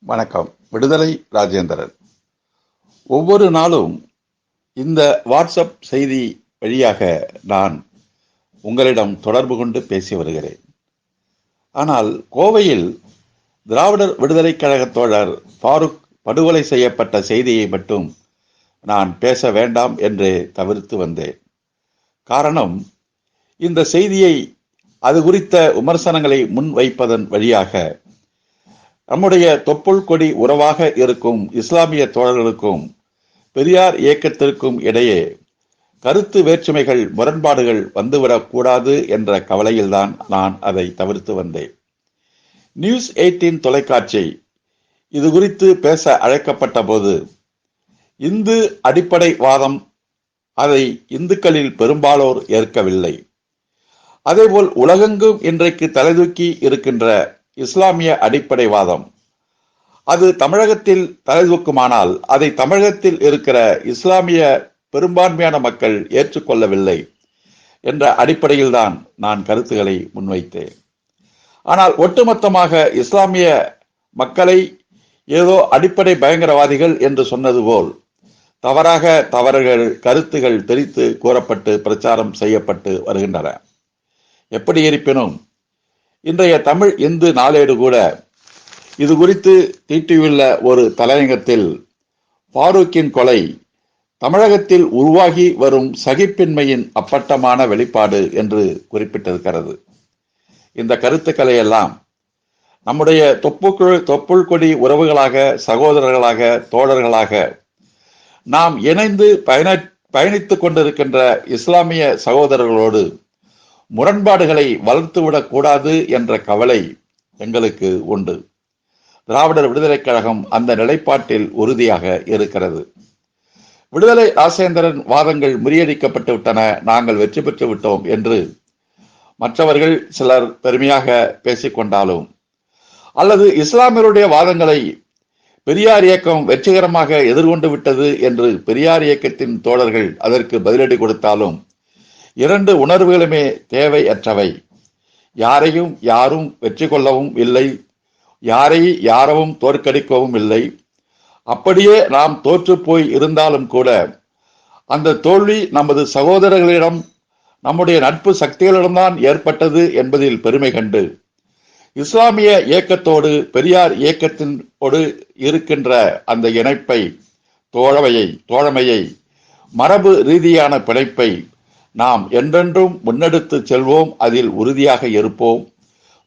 வணக்கம். விடுதலை ராஜேந்திரன். ஒவ்வொரு நாளும் இந்த வாட்ஸ்அப் செய்தி வழியாக நான் உங்களிடம் தொடர்பு கொண்டு பேசி வருகிறேன். ஆனால் கோவையில் திராவிடர் விடுதலைக் கழக தோழர் ஃபாரூக் படுகொலை செய்யப்பட்ட செய்தியை மட்டும் நான் பேச வேண்டாம் என்று தவிர்த்து வந்தேன். காரணம் இந்த செய்தியை அது குறித்த விமர்சனங்களை முன்வைப்பதன் வழியாக நம்முடைய தொப்புள் கொடி உறவாக இருக்கும் இஸ்லாமிய தோழர்களுக்கும் பெரியார் இயக்கத்திற்கும் இடையே கருத்து வேற்றுமைகள் முரண்பாடுகள் வந்துவிடக்கூடாது என்ற கவலையில்தான் நான் அதை தவிர்த்து வந்தேன். நியூஸ் எயிட்டீன் தொலைக்காட்சி இது குறித்து பேச அழைக்கப்பட்ட போது இந்து அடிப்படை வாதம் அதை இந்துக்களில் பெரும்பாலோர் ஏற்கவில்லை. அதேபோல் உலகெங்கும் இன்றைக்கு தலைதூக்கி இருக்கின்ற இஸ்லாமிய அடிப்படைவாதம். அது தமிழகத்தில் தலைதூக்குமானால் அதை தமிழகத்தில் இருக்கிற இஸ்லாமிய பெரும்பான்மையான மக்கள் ஏற்றுக்கொள்ளவில்லை என்ற அடிப்படையில்தான் நான் கருத்துக்களை முன்வைத்தேன். ஆனால் ஒட்டுமொத்தமாக இஸ்லாமிய மக்களை ஏதோ அடிப்படை பயங்கரவாதிகள் என்று சொன்னது போல் தவறாக தவறுகள் கருத்துகள் தெரித்து கூறப்பட்டு பிரச்சாரம் செய்யப்பட்டு வருகின்றன. எப்படி இருப்பினும் இன்றைய தமிழ் இந்து நாளேடு கூட இது குறித்து தீட்டியுள்ள ஒரு தலையங்கத்தில் ஃபாரூக்கின் கொலை தமிழகத்தில் உருவாகி வரும் சகிப்பின்மையின் அப்பட்டமான வெளிப்பாடு என்று குறிப்பிட்டிருக்கிறது. இந்த கருத்துக்களை எல்லாம் நம்முடைய தொப்புக்குள் தொப்புள் கொடி உறவுகளாக சகோதரர்களாக தோழர்களாக நாம் இணைந்து பயண பயணித்துக் கொண்டிருக்கின்ற இஸ்லாமிய சகோதரர்களோடு முரண்பாடுகளை வளர்த்துவிடக் கூடாது என்ற கவலை எங்களுக்கு உண்டு. திராவிடர் விடுதலைக் கழகம் அந்த நிலைப்பாட்டில் உறுதியாக இருக்கிறது. விடுதலை ராசேந்திரன் வாதங்கள் முறியடிக்கப்பட்டு விட்டன நாங்கள் வெற்றி பெற்று விட்டோம் என்று மற்றவர்கள் சிலர் பெருமையாக பேசிக்கொண்டாலும் அல்லது இஸ்லாமியருடைய வாதங்களை பெரியார் இயக்கம் வெற்றிகரமாக எதிர்கொண்டு விட்டது என்று பெரியார் இயக்கத்தின் தோழர்கள் அதற்கு பதிலடி கொடுத்தாலும் இரண்டு உணர்வுகளுமே தேவையற்றவை. யாரையும் யாரும் வெற்றி கொள்ளவும் இல்லை. யாரை யாரவும் தோற்கடிக்கவும் இல்லை. அப்படியே நாம் தோற்று போய் இருந்தாலும் கூட அந்த தோல்வி நமது சகோதரர்களிடம் நம்முடைய நட்பு சக்திகளிடம்தான் ஏற்பட்டது என்பதில் பெருமை கண்டு இஸ்லாமிய இயக்கத்தோடு பெரியார் இயக்கத்தினோடு இருக்கின்ற அந்த இணைப்பை தோழமையை தோழமையை மரபு ரீதியான பிணைப்பை நாம் என்றென்றும் முன்னெடுத்து செல்வோம் அதில் உறுதியாக இருப்போம்.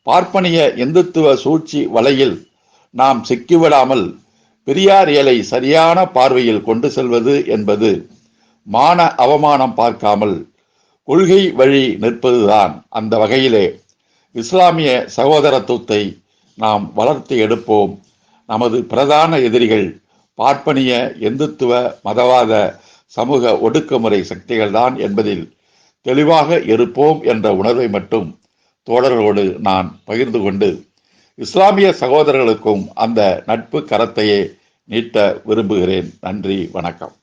பார்ப்பனிய இந்துத்துவ சூழ்ச்சி வலையில் நாம் சிக்கிவிடாமல் பெரியார் இயலை சரியான பார்வையில் கொண்டு செல்வது என்பது மான அவமானம் பார்க்காமல் கொள்கை வழி நிற்பதுதான் அந்த வகையிலே. இஸ்லாமிய சகோதரத்துவத்தை நாம் வளர்த்து எடுப்போம். நமது பிரதான எதிரிகள் பார்ப்பனிய இந்துத்துவ மதவாத சமூக ஒடுக்குமுறை சக்திகள் தான் என்பதில் தெளிவாக இருப்போம் என்ற உணர்வை மட்டும் தோழர்களோடு நான் பகிர்ந்து கொண்டு இஸ்லாமிய சகோதரர்களுக்கும் அந்த நட்பு கரத்தையே நீட்ட விரும்புகிறேன். நன்றி வணக்கம்.